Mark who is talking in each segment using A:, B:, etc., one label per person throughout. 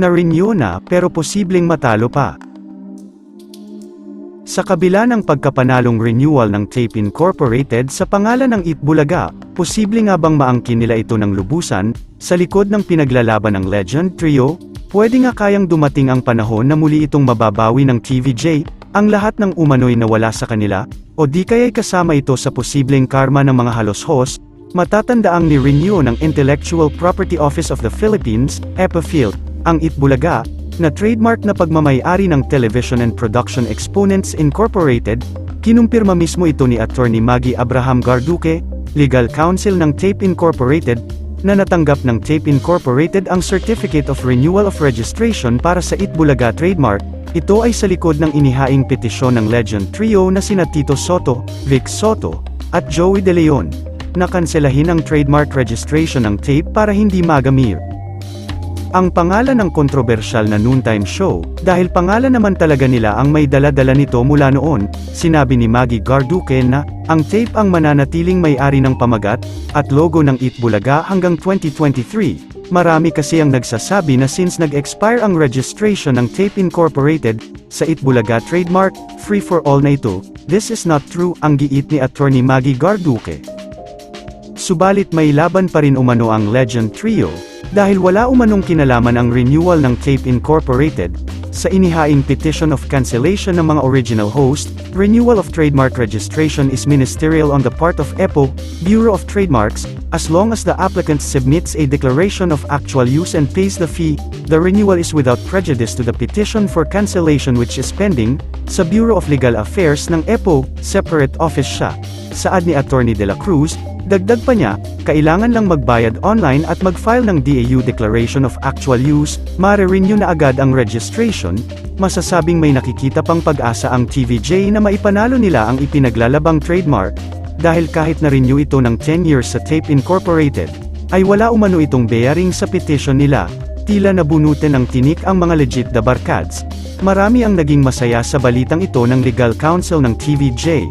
A: Na-renew na pero posibleng matalo pa. Sa kabila ng pagkapanalong renewal ng Tape Incorporated sa pangalan ng Itbulaga, posible nga bang maangkin nila ito ng lubusan, sa likod ng pinaglalaban ng Legend Trio, pwede nga kayang dumating ang panahon na muli itong mababawi ng TVJ, ang lahat ng umano'y nawala sa kanila, o di kaya'y kasama ito sa posibleng karma ng mga halos host, matatandaang ni-renew ng Intellectual Property Office of the Philippines, EPFIL, ang Itbulaga, na trademark na pagmamayari ng Television and Production Exponents Incorporated, kinumpirma mismo ito ni Attorney Maggie Abraham Garduque, Legal Counsel ng Tape Incorporated, na natanggap ng Tape Incorporated ang Certificate of Renewal of Registration para sa Itbulaga trademark, ito ay sa likod ng inihaing petisyon ng Legend Trio na sina Tito Soto, Vic Soto, at Joey De Leon, na kanselahin ang trademark registration ng tape para hindi magamit. Ang pangalan ng kontrobersyal na noontime show, dahil pangalan naman talaga nila ang may dala-dala nito mula noon, sinabi ni Maggie Garduque na, ang tape ang mananatiling may-ari ng pamagat, at logo ng Itbulaga hanggang 2023. Marami kasi ang nagsasabi na since nag-expire ang registration ng Tape Incorporated, sa Itbulaga trademark, free for all na ito, this is not true, ang giit ni Attorney Maggie Garduque. Subalit may laban pa rin umano ang Legend Trio, dahil wala umanong kinalaman ang renewal ng Tape Incorporated, sa inihaing petition of cancellation ng mga original host, renewal of trademark registration is ministerial on the part of EPO, Bureau of Trademarks, as long as the applicant submits a declaration of actual use and pays the fee, the renewal is without prejudice to the petition for cancellation which is pending, sa Bureau of Legal Affairs ng EPO, separate office siya. Saad ni Attorney De La Cruz, Dagdag pa niya, kailangan lang magbayad online at mag-file ng DAU Declaration of Actual Use, mare-renew na agad ang registration, masasabing may nakikita pang pag-asa ang TVJ na maipanalo nila ang ipinaglalabang trademark, dahil kahit na-renew ito ng 10 years sa Tape Incorporated, ay wala umano itong bearing sa petition nila, tila nabunutin ng tinik ang mga legit na barkads. Marami ang naging masaya sa balitang ito ng legal counsel ng TVJ.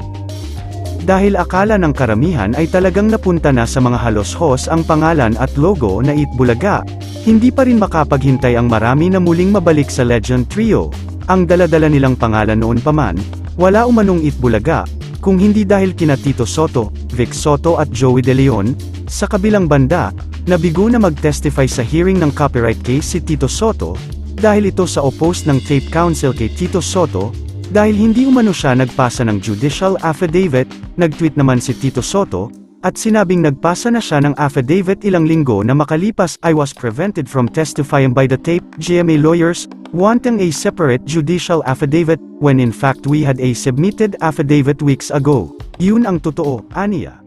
A: Dahil akala ng karamihan ay talagang napunta na sa mga halos-hos ang pangalan at logo na Itbulaga, hindi pa rin makapaghintay ang marami na muling mabalik sa Legend Trio. Ang daladala nilang pangalan noon pa man, wala umanong Itbulaga, kung hindi dahil kina Tito Soto, Vic Soto at Joey De Leon, sa kabilang banda, nabigo na mag-testify sa hearing ng copyright case si Tito Soto, dahil ito sa oppose ng Tape Council kay Tito Soto, dahil hindi umano siya nagpasa ng judicial affidavit, nag-tweet naman si Tito Soto, at sinabing nagpasa na siya ng affidavit ilang linggo na makalipas I was prevented from testifying by the tape, GMA lawyers, wanting a separate judicial affidavit, when in fact we had a submitted affidavit weeks ago. Yun ang totoo, aniya.